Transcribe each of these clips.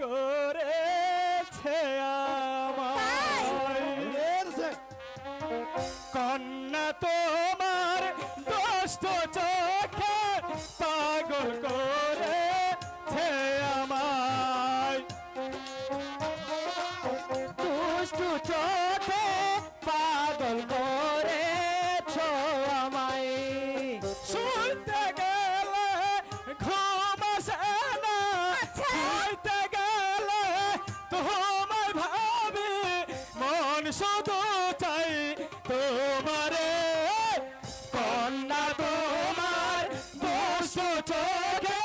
করেছে আমার কন্যা তোমার দোষ চোখে শুধু চাই তোমারে। কন্যা তোমার বসু চোখে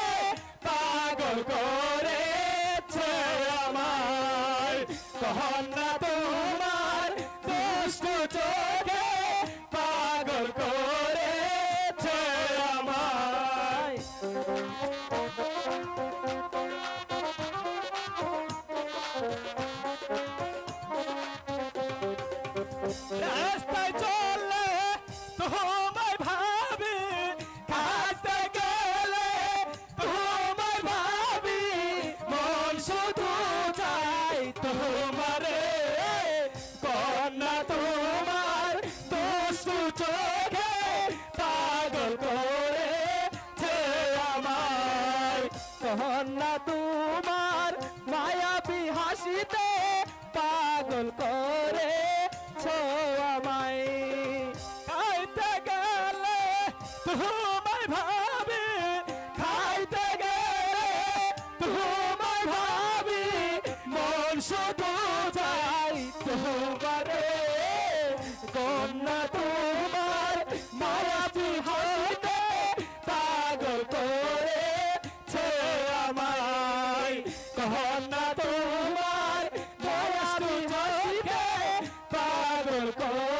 পাগল করেছে আমার কন্যা তোমার রাস্তায় চললে তোমায় তোমায় ভাবি, খাইতে গেলে তোমায় ভাবি, মন শুধু চাই তোমারে। কন্যা তোমার মায়াবী হাসিতে পাগল করেছে আমায়। কন্যা তোমার মায়াবী হাসিতে পাগল করে